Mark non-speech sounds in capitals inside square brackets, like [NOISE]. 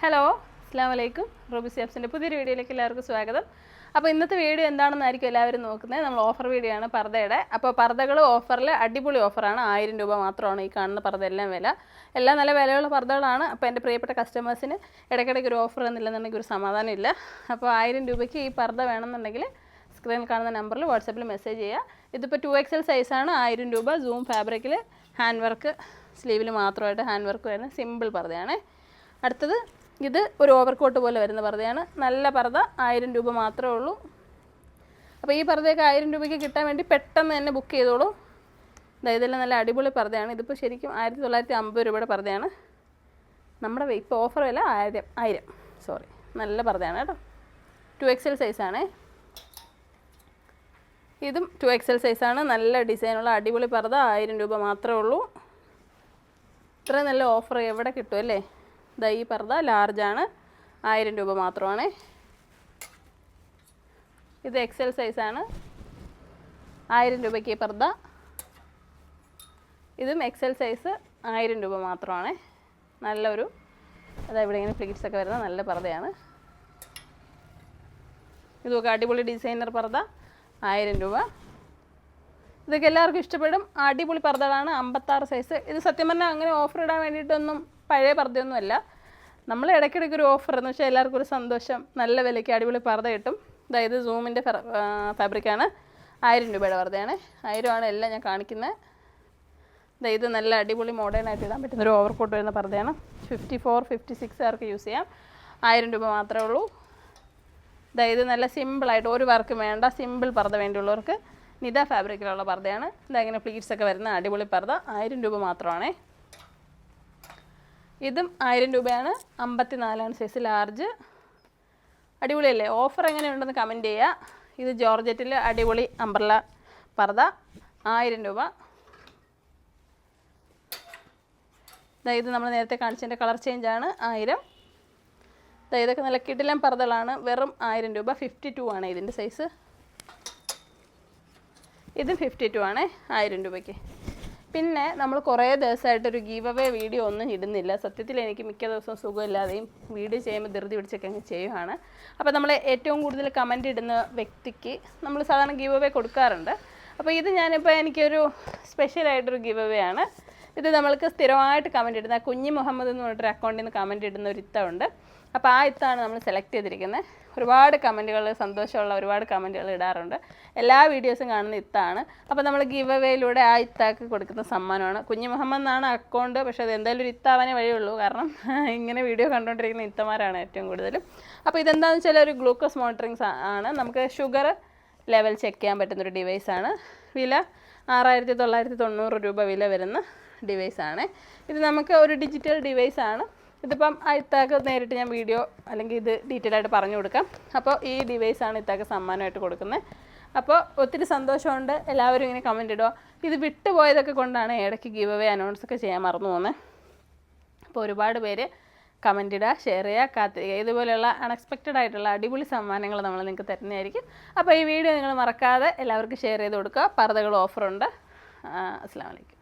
Hello അസ്സാം വലൈക്കും Ruby സിയാബ്സിന്റെ പുതിയൊരു വീഡിയോയിലേക്ക് എല്ലാവർക്കും സ്വാഗതം. അപ്പോൾ ഇന്നത്തെ വീഡിയോ എന്താണെന്നായിരിക്കും എല്ലാവരും നോക്കുന്നത്. നമ്മൾ ഓഫർ വീഡിയോ ആണ് പർദ്ദയുടെ അപ്പോൾ പർദ്ദകൾ ഓഫറിൽ അടിപൊളി ഓഫറാണ്. ആയിരം രൂപ മാത്രമാണ് ഈ കാണുന്ന പർദ്ദ എല്ലാം വില. എല്ലാം നല്ല വിലയുള്ള പർദ്ദകളാണ് അപ്പോൾ എന്റെ പ്രിയപ്പെട്ട കസ്റ്റമേഴ്സിന് ഇടയ്ക്കിടയ്ക്ക് ഒരു ഓഫർ എന്നില്ലെന്നുണ്ടെങ്കിൽ ഒരു സമാധാനം ഇല്ല അപ്പോൾ ആയിരം രൂപയ്ക്ക് ഈ പർദ്ദ വേണമെന്നുണ്ടെങ്കിൽ സ്ക്രീനിൽ കാണുന്ന നമ്പറിൽ വാട്സപ്പിൽ മെസ്സേജ് ചെയ്യുക. ഇതിപ്പോൾ ടു എക്സ് എൽ സൈസാണ് ആയിരം രൂപ സൂം ഫാബ്രിക്കിൽ ഹാൻഡ് വർക്ക് സ്ലീവിൽ മാത്രമായിട്ട് ഹാൻഡ് വർക്ക് വരുന്ന സിമ്പിൾ പർദ്ദയാണ് അടുത്തത് ഇത് ഒരു ഓവർകോട്ട് പോലെ വരുന്ന പർദ്ദയാണ്. നല്ല പർദ്ദ ആയിരം രൂപ മാത്രമേ ഉള്ളൂ. അപ്പോൾ ഈ പർദ്ദയൊക്കെ ആയിരം രൂപയ്ക്ക് കിട്ടാൻ വേണ്ടി പെട്ടെന്ന് തന്നെ ബുക്ക് ചെയ്തോളൂ. ഇതെല്ലാം നല്ല അടിപൊളി പർദ്ദയാണ്. ഇതിപ്പോൾ ശരിക്കും ആയിരത്തി തൊള്ളായിരത്തി അമ്പത് രൂപയുടെ പർദ്ദയാണ്. നമ്മുടെ ഇപ്പോൾ ഓഫർ വില ആയിരം ആയിരം. സോറി നല്ല പർദ്ദയാണ് കേട്ടോ. ടു എക്സ് എൽ സൈസാണേ ഇതും ടു എക്സ് എൽ സൈസാണ് നല്ല ഡിസൈനുള്ള അടിപൊളി പർദ്ദ ആയിരം രൂപ മാത്രമേ ഉള്ളൂ. ഇത്രയും നല്ല ഓഫർ എവിടെ കിട്ടും അല്ലേ? ദാ ഈ പർദ്ദ ലാർജാണ് ആയിരം രൂപ മാത്രമാണ്. ഇത് എക്സൽ സൈസാണ് ആയിരം രൂപയ്ക്ക് ഈ പർദ്ദ. ഇതും എക്സൽ സൈസ് ആയിരം രൂപ മാത്രമാണ്. നല്ലൊരു അതാ ഇവിടെ ഇങ്ങനെ പ്ലീറ്റ്സ് ഒക്കെ വരുന്ന നല്ല പർദ്ദയാണ്. ഇതൊക്കെ അടിപൊളി ഡിസൈനർ പർദ്ദ. ആയിരം രൂപ. ഇതൊക്കെ എല്ലാവർക്കും ഇഷ്ടപ്പെടും. അടിപൊളി പർദ്ദകളാണ്. അമ്പത്താറ് സൈസ് ഇത് സത്യം പറഞ്ഞാൽ അങ്ങനെ ഓഫർ ഇടാൻ വേണ്ടിയിട്ടൊന്നും പഴയ പർദ്ദയൊന്നുമല്ല. നമ്മൾ ഇടയ്ക്കിടയ്ക്ക് ഒരു ഓഫർ എന്ന് വെച്ചാൽ എല്ലാവർക്കും ഒരു സന്തോഷം നല്ല വിലയ്ക്ക് അടിപൊളി പർദ്ദ കിട്ടും. അതായത് സൂമിന്റെ ഫാബ്രിക്കാണ് ആയിരം രൂപയുടെ പർദ്ദയാണ്. ആയിരമാണ് എല്ലാം ഞാൻ കാണിക്കുന്നത് ഇത് നല്ല അടിപൊളി മോഡേൺ ആയിട്ട് ഇടാൻ പറ്റുന്ന ഒരു ഓവർ കോട്ട് വരുന്ന പർദ്ദയാണ്. ഫിഫ്റ്റി ഫോർ ഫിഫ്റ്റി സിക്സ് ആർക്ക് യൂസ് ചെയ്യാം. ആയിരം രൂപ മാത്രമേ ഉള്ളൂ. ഇത് നല്ല സിമ്പിളായിട്ട് ഒരു വർക്ക് വേണ്ട സിമ്പിൾ പർദ്ദ വേണ്ടിയുള്ളവർക്ക് നിത ഫാബ്രിക്കിലുള്ള പർദ്ദയാണ്. ഇതാ ഇങ്ങനെ പ്ലീറ്റ്സ് ഒക്കെ വരുന്ന അടിപൊളി പർദ്ദ. ആയിരം രൂപ മാത്രമാണേ. ഇതും ആയിരം രൂപയാണ്. അമ്പത്തി നാലാണ് സൈസ് ലാർജ് അടിപൊളിയല്ലേ? ഓഫർ എങ്ങനെയുണ്ടെന്ന് കമന്റ് ചെയ്യുക ഇത് ജോർജറ്റിൽ അടിപൊളി അംബ്രല പർദ ആയിരം രൂപ. ഇത് നമ്മൾ നേരത്തെ കാണിച്ചതിന്റെ കളർ ചേഞ്ചാണ് ആയിരം. ഇതൊക്കെ നല്ല കിടിലൻ പർദ്ദകളാണ്. വെറും ആയിരം രൂപ. ഫിഫ്റ്റി ടു ആണ് ഇതിന്റെ സൈസ് ഇതും ഫിഫ്റ്റി ടു ആണ്. ആയിരം രൂപയ്ക്ക്. പിന്നെ നമ്മൾ കുറേ ദിവസമായിട്ടൊരു ഗീവ് അവേ വീഡിയോ ഒന്നും ഇടുന്നില്ല. സത്യത്തിൽ എനിക്ക് മിക്ക ദിവസവും സുഖമില്ലാതെയും വീഡിയോ ചെയ്യുമ്പോൾ ധൃതി പിടിച്ചൊക്കെ അങ്ങ് ചെയ്യുകയാണ് അപ്പോൾ നമ്മൾ ഏറ്റവും കൂടുതൽ കമന്റ് ഇടുന്ന വ്യക്തിക്ക് നമ്മൾ സാധാരണ ഗീവ് അവേ കൊടുക്കാറുണ്ട്. അപ്പോൾ ഇത് ഞാനിപ്പോൾ എനിക്കൊരു സ്പെഷ്യലായിട്ടൊരു ഗീവ് അവേ ആണ്. ഇത് നമ്മൾക്ക് സ്ഥിരമായിട്ട് കമന്റ് ഇടുന്ന കുഞ്ഞി മുഹമ്മദ് എന്ന് പറഞ്ഞിട്ടൊരു അക്കൗണ്ടിൽ നിന്ന് കമന്റ് ഇടുന്ന ഒരു ഇത്തമുണ്ട് അപ്പോൾ ആ ഇത്താണ് നമ്മൾ സെലക്ട് ചെയ്തിരിക്കുന്നത് ഒരുപാട് കമന്റുകൾ സന്തോഷമുള്ള ഒരുപാട് കമന്റുകൾ ഇടാറുണ്ട്. എല്ലാ വീഡിയോസും കാണുന്ന ഇത്താണ്. അപ്പോൾ നമ്മൾ ഗിവ് അവേയിലൂടെ ആ ഇത്താക്ക് കൊടുക്കുന്ന സമ്മാനമാണ്. കുഞ്ഞു മുഹമ്മദ് എന്നാണ് അക്കൗണ്ട് പക്ഷേ അത് എന്തായാലും ഒരു ഇത്താവാനേ വഴിയുള്ളൂ കാരണം [LAUGHS] ഇങ്ങനെ വീഡിയോ കണ്ടുകൊണ്ടിരിക്കുന്ന ഇത്തമാരാണ് ഏറ്റവും കൂടുതലും. അപ്പോൾ ഇതെന്താണെന്ന് വെച്ചാൽ ഒരു ഗ്ലൂക്കോസ് മോണിറ്ററിങ് ആണ്. നമുക്ക് ഷുഗർ ലെവൽ ചെക്ക് ചെയ്യാൻ പറ്റുന്നൊരു ഡിവൈസാണ് വില ആറായിരത്തി തൊള്ളായിരത്തി തൊണ്ണൂറ് രൂപ വില വരുന്ന ഡിവൈസാണ് ഇത് നമുക്ക് ഒരു ഡിജിറ്റൽ ഡിവൈസാണ് ഇതിപ്പം ഇത്താക്ക് നേരിട്ട് ഞാൻ വീഡിയോ അല്ലെങ്കിൽ ഇത് ഡീറ്റെയിൽ ആയിട്ട് പറഞ്ഞു കൊടുക്കാം. അപ്പോൾ ഈ ഡിവൈസാണ് ഇത്താക്ക് സമ്മാനമായിട്ട് കൊടുക്കുന്നത്. അപ്പോൾ ഒത്തിരി സന്തോഷമുണ്ട്. എല്ലാവരും ഇങ്ങനെ കമന്റ് ഇടുക. ഇത് വിട്ടുപോയതൊക്കെ കൊണ്ടാണ് ഇടയ്ക്ക് ഗീവ് അവേ അനൗൺസ് ഒക്കെ ചെയ്യാൻ മറന്നു പോകുന്നത്. അപ്പോൾ ഒരുപാട് പേര് കമന്റ് ഇടുക ഷെയർ ചെയ്യുക കാത്തിരിക്കുക. ഇതുപോലെയുള്ള അൺഎക്സ്പെക്റ്റഡ് ആയിട്ടുള്ള അടിപൊളി സമ്മാനങ്ങൾ നമ്മൾ നിങ്ങൾക്ക് തരുന്നതായിരിക്കും. അപ്പോൾ ഈ വീഡിയോ നിങ്ങൾ മറക്കാതെ എല്ലാവർക്കും ഷെയർ ചെയ്ത് കൊടുക്കുക. പർദ്ദകൾ ഓഫറുണ്ട് അസ്സാം വലൈക്കും